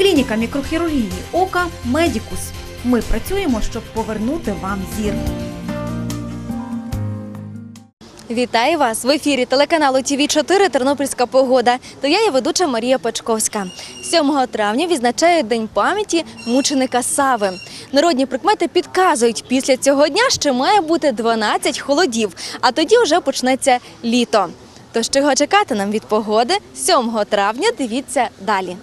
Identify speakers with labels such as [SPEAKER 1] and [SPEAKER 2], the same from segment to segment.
[SPEAKER 1] Клініка мікрохірургії ока Медікус. Ми працюємо, щоб повернути вам зір.
[SPEAKER 2] Вітаю вас в ефірі телеканалу ТВ 4 Тернопільська погода. То я є ведуча Марія Пачковська. 7 травня відзначають День пам'яті мученика Сави. Народні прикмети підказують, після цього дня ще має бути 12 холодів, а тоді вже почнеться літо. Тож чого чекати нам від погоди? 7 травня дивіться далі.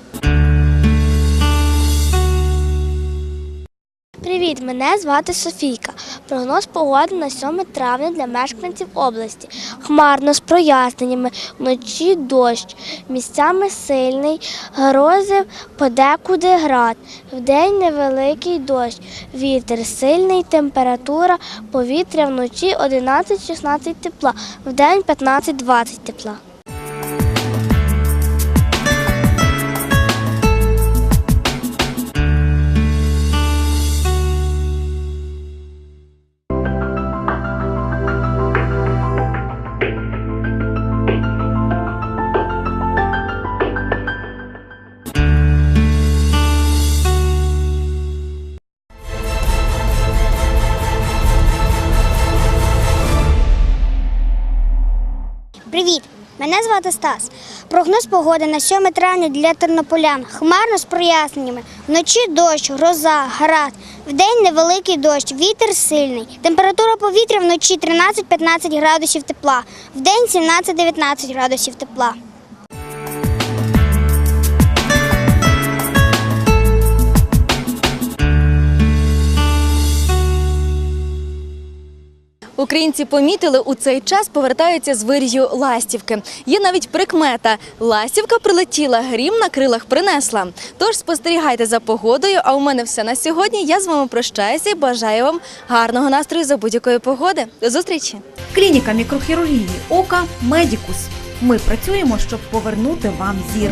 [SPEAKER 3] Привіт, мене звати Софійка. Прогноз погоди на 7 травня для мешканців області. Хмарно з проясненнями, вночі дощ, місцями сильний, грози подекуди град. Вдень невеликий дощ, вітер сильний, температура повітря вночі 11-16 тепла, вдень 15-20 тепла.
[SPEAKER 4] Привіт! Мене звати Стас. Прогноз погоди на 7 травня для тернополян. Хмарно з проясненнями. Вночі дощ, гроза, град. Вдень невеликий дощ, вітер сильний. Температура повітря вночі 13-15 градусів тепла. Вдень 17-19 градусів тепла.
[SPEAKER 2] Українці помітили, у цей час повертаються з вирію ластівки. Є навіть прикмета. Ластівка прилетіла, грім на крилах принесла. Тож спостерігайте за погодою. А у мене все на сьогодні. Я з вами прощаюся і бажаю вам гарного настрою за будь-якої погоди. До зустрічі!
[SPEAKER 1] Клініка мікрохірургії ока Медікус. Ми працюємо, щоб повернути вам зір.